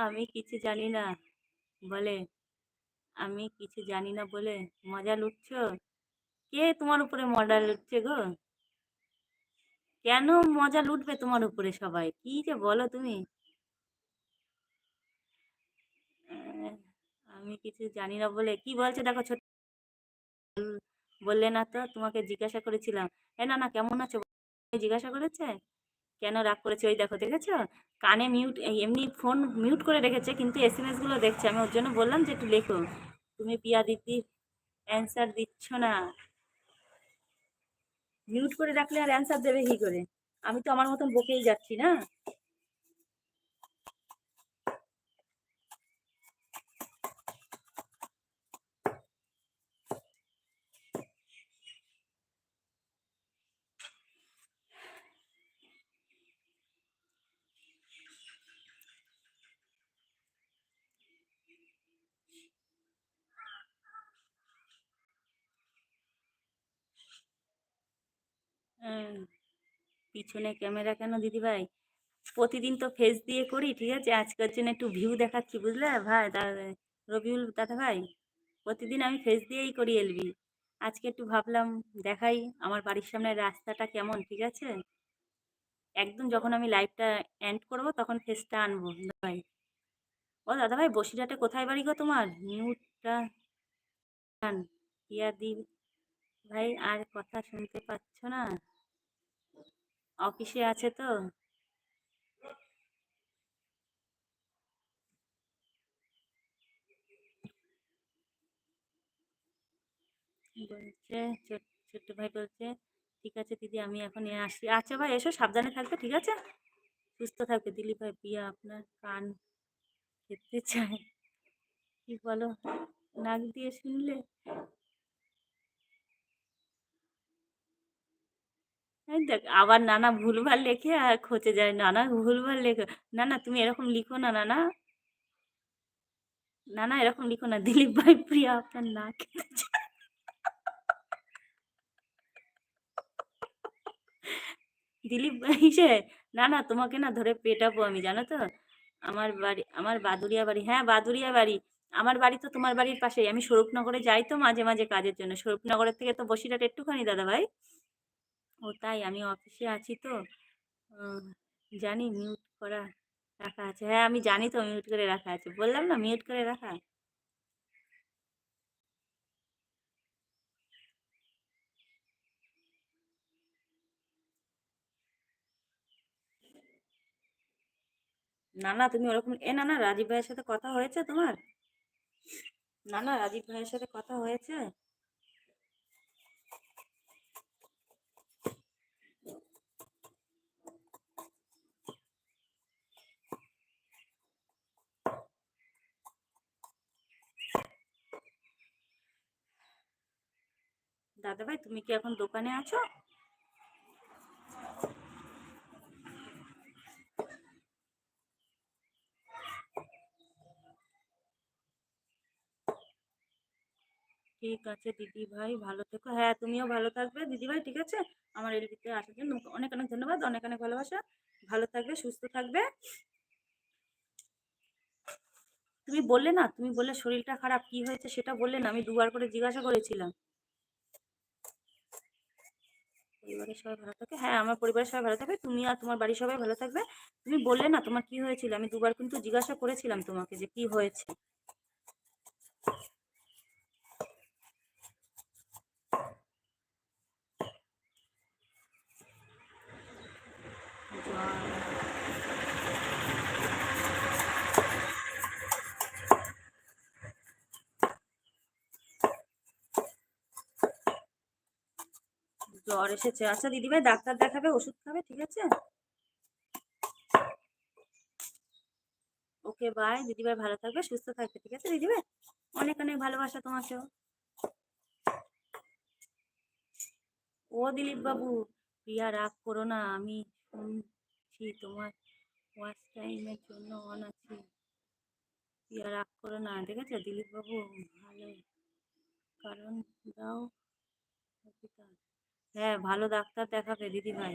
আমি কিছু জানি না। বলে, আমি কিছু জানি না বলে মজা লুটছো? কে তোমার উপরে মজা লুটছে গো? কেন মজা লুটবে তোমার উপরে সবাই? কি যে বলো তুমি? আমি কিছু জানি না বলে, কি বলছে দেখো ছোট বললে না তো তোমাকে জিজ্ঞাসা করেছিলাম। এ না না, কেমন আছো? জিজ্ঞাসা করেছে? কেন রাগ করেছে? ওই দেখো, দেখেছ? কানে মিউট এমনি ফোন মিউট করে রেখেছে, কিন্তু এস এম এসগুলো দেখছে। আমি ওর জন্য বললাম যে, একটু লেখো। তুমি পিয়া দিদি অ্যান্সার দিচ্ছ না। মিউট করে রাখলে আর অ্যান্সার দেবে কি করে? আমি তো আমার মতন বকেই যাচ্ছি না। পিছনে ক্যামেরা কেন দিদিভাই? প্রতিদিন তো ফেস দিয়ে করি, ঠিক আছে? আজকের জন্য একটু ভিউ দেখাচ্ছি, বুঝলে? ভাই রবিউল দাদা ভাই প্রতিদিন আমি ফেস দিয়েই করি এলবি আজকে একটু ভাবলাম, দেখাই আমার বাড়ির সামনের রাস্তাটা কেমন, ঠিক আছে? একদম যখন আমি লাইভটা এন্ড করব, তখন ফেসটা আনব ভাই ও দাদা ভাই বসিরহাটে কোথায় বাড়ি গো তোমার? মিউটটা ইয়া দি ভাই, আর কথা শুনতে পাচ্ছ না? অফিসে আছে তো? বলছে ছোট ছোট্ট ভাই বলছে, ঠিক আছে দিদি, আমি এখন আসি। আচ্ছা ভাই, এসো, সাবধানে থাকবে, ঠিক আছে? সুস্থ থাকবে দিলীপ ভাই প্রিয়া আপনার কান খেতে চায়। কি বলো, নাক দিয়ে শুনলে? দেখ, আবার নানা ভুলভাল লেখে আর খচে যায়। নানা ভুলভাল লেখো না না তুমি এরকম লিখো না, নানা। না না এরকম লিখো না, দিলীপ ভাই প্রিয়া আপনার না দিলীপ ভাই সে না না তোমাকে না ধরে পেটাবো আমি, জানো তো? আমার বাড়ি, আমার বাদুরিয়া বাড়ি। হ্যাঁ বাদুরিয়া বাড়ি। আমার বাড়ি তো তোমার বাড়ির পাশেই। আমি স্বরূপনগরে যাই তো মাঝে মাঝে কাজের জন্য। স্বরূপনগরের থেকে তো বসিরহাট একটুখানি দাদা ভাই ও তাই আমি অফিসে আছি তো। জানি মিউট করা রাখা আছে। হ্যাঁ আমি জানি তো মিউট করে রাখা আছে। বললাম না মিউট করে রাখা। না না তুমি ওরকম, এ না না রাজীব ভাইয়ের সাথে কথা হয়েছে তোমার? না না রাজীব ভাইয়ের সাথে কথা হয়েছে? দাদা ভাই তুমি কি এখন দোকানে আছো? ঠিক আছে দিদি ভাই ভালো থেকো। হ্যাঁ তুমিও ভালো থাকবে। দিদি ভাই ঠিক আছে? আমার এলবিতে আসার জন্য অনেক অনেক ধন্যবাদ, অনেক অনেক ভালোবাসা। ভালো থাকবে, সুস্থ থাকবে। তুমি বললে না, তুমি বললে শরীরটা খারাপ, কি হয়েছে সেটা বললে না, আমি দুবার করে জিজ্ঞাসা করেছিলাম। পরিবারের সবাই ভালো থাকে। হ্যাঁ আমার পরিবারের সবাই ভালো থাকবে। তুমি আর তোমার বাড়ির সবাই ভালো থাকবে। তুমি বললে না তোমার কি হয়েছিল? আমি দুবার কিন্তু জিজ্ঞাসা করেছিলাম তোমাকে যে কি হয়েছে। জ্বর এসেছে। আচ্ছা দিদিভাই, ডাক্তার দেখাবে, ওষুধ খাবে, ঠিক আছে? ওকে বাই দিদিভাই ভালো থাকবে, সুস্থ থাকবে, ঠিক আছে, দিদিভাই? অনেক অনেক ভালোবাসা তোমাকেও। ও দিলীপ বাবু প্রিয়া, রাগ করো না, আমি শুনছি তোমার ওয়াচ টাইমের জন্য অন আছি। প্রিয়া, রাগ করো না, দেখেছ? দিলীপ বাবু ভালো। কারণ দাও হ্যাঁ ভালো ডাক্তার দেখাবে দিদি ভাই